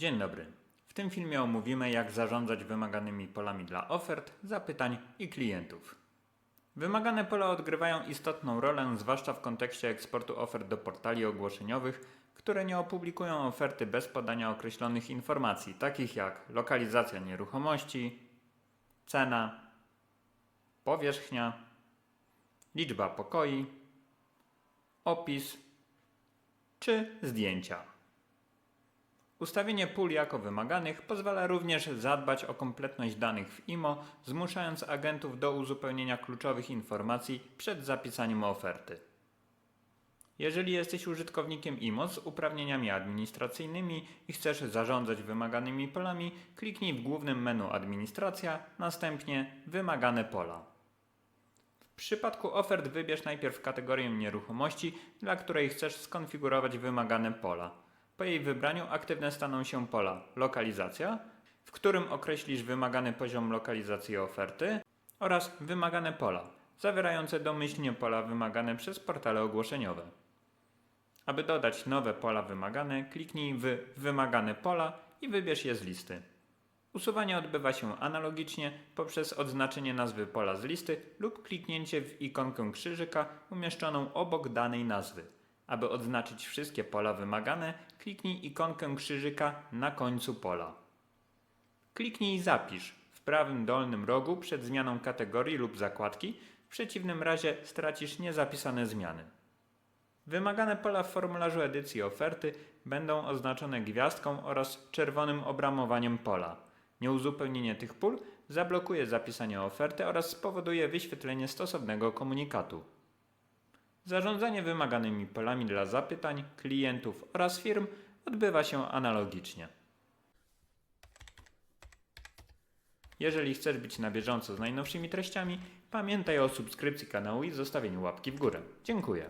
Dzień dobry. W tym filmie omówimy, jak zarządzać wymaganymi polami dla ofert, zapytań i klientów. Wymagane pola odgrywają istotną rolę, zwłaszcza w kontekście eksportu ofert do portali ogłoszeniowych, które nie opublikują oferty bez podania określonych informacji, takich jak lokalizacja nieruchomości, cena, powierzchnia, liczba pokoi, opis czy zdjęcia. Ustawienie pól jako wymaganych pozwala również zadbać o kompletność danych w IMO, zmuszając agentów do uzupełnienia kluczowych informacji przed zapisaniem oferty. Jeżeli jesteś użytkownikiem IMO z uprawnieniami administracyjnymi i chcesz zarządzać wymaganymi polami, kliknij w głównym menu Administracja, następnie Wymagane pola. W przypadku ofert wybierz najpierw kategorię nieruchomości, dla której chcesz skonfigurować wymagane pola. Po jej wybraniu aktywne staną się pola lokalizacja, w którym określisz wymagany poziom lokalizacji oferty oraz wymagane pola, zawierające domyślnie pola wymagane przez portale ogłoszeniowe. Aby dodać nowe pola wymagane, kliknij w Wymagane pola i wybierz je z listy. Usuwanie odbywa się analogicznie poprzez odznaczenie nazwy pola z listy lub kliknięcie w ikonkę krzyżyka umieszczoną obok danej nazwy. Aby odznaczyć wszystkie pola wymagane, kliknij ikonkę krzyżyka na końcu pola. Kliknij Zapisz w prawym dolnym rogu przed zmianą kategorii lub zakładki, w przeciwnym razie stracisz niezapisane zmiany. Wymagane pola w formularzu edycji oferty będą oznaczone gwiazdką oraz czerwonym obramowaniem pola. Nieuzupełnienie tych pól zablokuje zapisanie oferty oraz spowoduje wyświetlenie stosownego komunikatu. Zarządzanie wymaganymi polami dla zapytań, klientów oraz firm odbywa się analogicznie. Jeżeli chcesz być na bieżąco z najnowszymi treściami, pamiętaj o subskrypcji kanału i zostawieniu łapki w górę. Dziękuję.